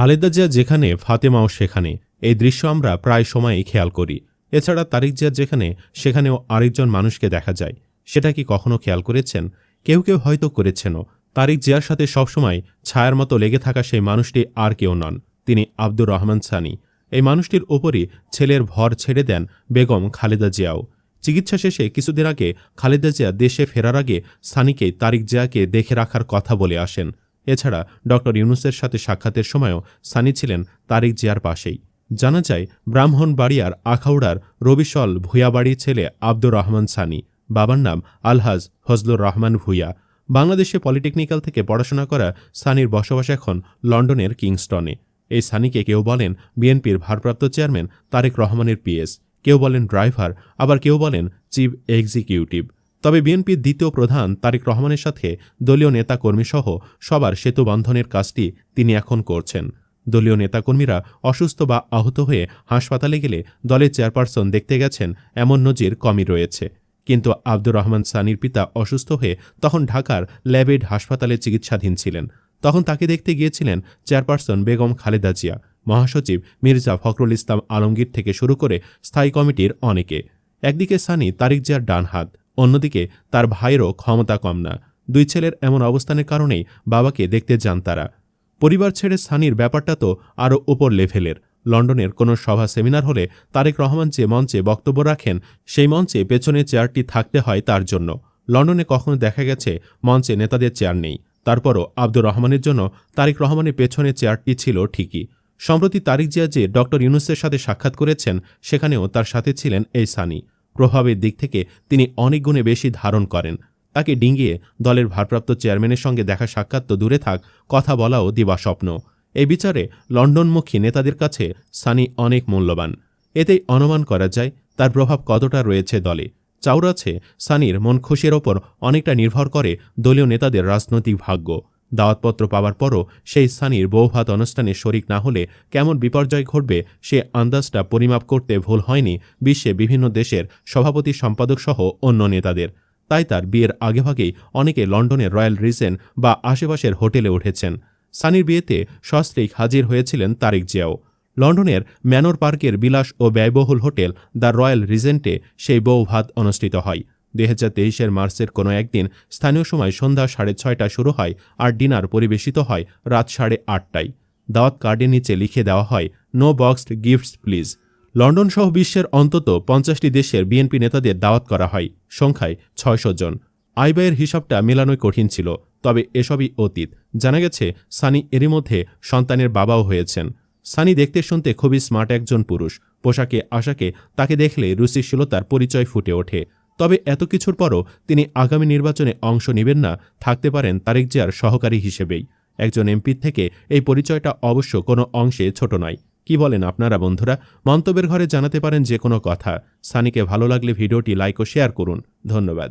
খালেদা জিয়া যেখানে, ফাতেমাও সেখানে। এই দৃশ্য আমরা প্রায় সময়ই খেয়াল করি। এছাড়া তারিক জিয়া যেখানে, সেখানেও আরেকজন মানুষকে দেখা যায়। সেটা কি কখনো খেয়াল করেছেন? কেউ কেউ হয়তো করেছেনও। তারিক জিয়ার সাথে সবসময় ছায়ার মতো লেগে থাকা সেই মানুষটি আর কেউ নন। তিনি আব্দুর রহমান সানি। এই মানুষটির ওপরই ছেলের ভর ছেড়ে দেন বেগম খালেদা জিয়াও। চিকিৎসা শেষে কিছুদিন আগে খালেদা জিয়া দেশে ফেরার আগে সানিকে তারিক জিয়াকে দেখে রাখার কথা বলে আসেন। এছাড়া ড ইউনুসের সাথে সাক্ষাতের সময়ও সানি ছিলেন তারিক জিয়ার পাশেই। জানা যায় ব্রাহ্মণবাড়িয়ার আখাউড়ার রবিশল ভূয়াবাড়ির ছেলে আব্দুর রহমান সানি, বাবার নাম আলহাজ ফজলুর রহমান ভূয়া বাংলাদেশে পলিটেকনিক্যাল থেকে পড়াশোনা করা সানির বসবাস এখন লন্ডনের কিংস্টনে। এই সানিকে কেউ বলেন বিএনপির ভারপ্রাপ্ত চেয়ারম্যান তারেক রহমানের পিএস, কেউ বলেন ড্রাইভার, আবার কেউ বলেন চিফ এক্সিকিউটিভ। তবে বিএনপির দ্বিতীয় প্রধান তারেক রহমানের সাথে দলীয় নেতাকর্মীসহ সবার সেতু বন্ধনের কাজটি তিনি এখন করছেন। দলীয় নেতাকর্মীরা অসুস্থ বা আহত হয়ে হাসপাতালে গেলে দলের চেয়ারপারসন দেখতে গেছেন এমন নজির কমই রয়েছে। কিন্তু আব্দুর রহমান সানির পিতা অসুস্থ হয়ে তখন ঢাকার ল্যাবেড হাসপাতালে চিকিৎসাধীন ছিলেন। তখন তাকে দেখতে গিয়েছিলেন চেয়ারপারসন বেগম খালেদা জিয়া। মহাসচিব মির্জা ফখরুল ইসলাম আলমগীর থেকে শুরু করে স্থায়ী কমিটির অনেকে। একদিকে সানি তারিক জিয়ার ডান হাত অন্যদিকে, তার ভাইয়েরও ক্ষমতা কম না। দুই ছেলের এমন অবস্থানের কারণেই বাবাকে দেখতে যান তারা। পরিবার ছেড়ে সানির ব্যাপারটা তো আরও ওপর লেভেলের। লন্ডনের কোনো সভা সেমিনার হলে তারেক রহমান যে মঞ্চে বক্তব্য রাখেন, সেই মঞ্চে পেছনে চেয়ারটি থাকতে হয় তার জন্য। লন্ডনে কখনো দেখা গেছে মঞ্চে নেতাদের চেয়ার নেই। তারপরও আব্দুর রহমানের জন্য তারেক রহমানের পেছনে চেয়ারটি ছিল ঠিকই। সম্প্রতি তারিক জিয়া যে ডক্টর ইউনুসের সাথে সাক্ষাৎ করেছেন, সেখানেও তার সাথে ছিলেন এই সানি। প্রভাবের দিক থেকে তিনি অনেক গুণে বেশি ধারণ করেন। তাকে ডিঙ্গিয়ে দলের ভারপ্রাপ্ত চেয়ারম্যানের সঙ্গে দেখা সাক্ষাৎ তো দূরে থাক, কথা বলাও দিবা স্বপ্ন। এই বিচারে লন্ডনমুখী নেতাদের কাছে সানি অনেক মূল্যবান। এতেই অনুমান করা যায়, তার প্রভাব কতটা রয়েছে দলে। চাউরাছে সানির মন খুশির ওপর অনেকটা নির্ভর করে দলীয় নেতাদের রাজনৈতিক ভাগ্য। দাওয়াতপত্র পাওয়ার পরও সেই সানির বৌভাত অনুষ্ঠানে শরিক না হলে কেমন বিপর্যয় ঘটবে সে আন্দাজটা পরিমাপ করতে ভুল হয়নি বিশ্বে বিভিন্ন দেশের সভাপতি সম্পাদক সহ অন্য নেতাদের। তাই তার বিয়ের আগেভাগেই অনেকে লন্ডনের রয়্যাল রিজেন বা আশেপাশের হোটেলে উঠেছেন। সানির বিয়েতে সস্ত্রীক হাজির হয়েছিলেন তারিক জিয়াও। লন্ডনের ম্যানর পার্কের বিলাস ও ব্যয়বহুল হোটেল দ্য রয়্যাল রিজেন্টে সেই বউ ভাত অনুষ্ঠিত হয়। দুই হাজার তেইশের মার্চের কোনো একদিন স্থানীয় সময় সন্ধ্যা সাড়ে ছয়টা শুরু হয় আর ডিনার পরিবেশিত হয় রাত সাড়ে আটটায়। দাওয়াত কার্ডের নিচে লিখে দেওয়া হয়, no boxed gifts, please. London সহ বিশ্বের অন্তত পঞ্চাশটি দেশের বিএনপি নেতাদের দাওয়াত করা হয়, সংখ্যায় ছয়শো জন। আয়ব্যয়ের হিসাবটা মেলানোই কঠিন ছিল, তবে এসবই অতীত। জানা গেছে, সানি এরই মধ্যে সন্তানের বাবাও হয়েছেন। সানি দেখতে শুনতে খুবই স্মার্ট একজন পুরুষ। পোশাকে, আশাকে তাকে দেখলে রুচিশীলতার পরিচয় ফুটে ওঠে। তবে এত কিছুর পরও তিনি আগামী নির্বাচনে অংশ নেবেন না, থাকতে পারেন তারেক জিয়ার সহকারী হিসেবেই। একজন এমপির থেকে এই পরিচয়টা অবশ্য কোনো অংশে ছোট নয়। কি বলেন আপনারা বন্ধুরা? মন্তব্যের ঘরে জানাতে পারেন যে কোনো কথা। সানিকে ভালো লাগলে ভিডিওটি লাইক ও শেয়ার করুন। ধন্যবাদ।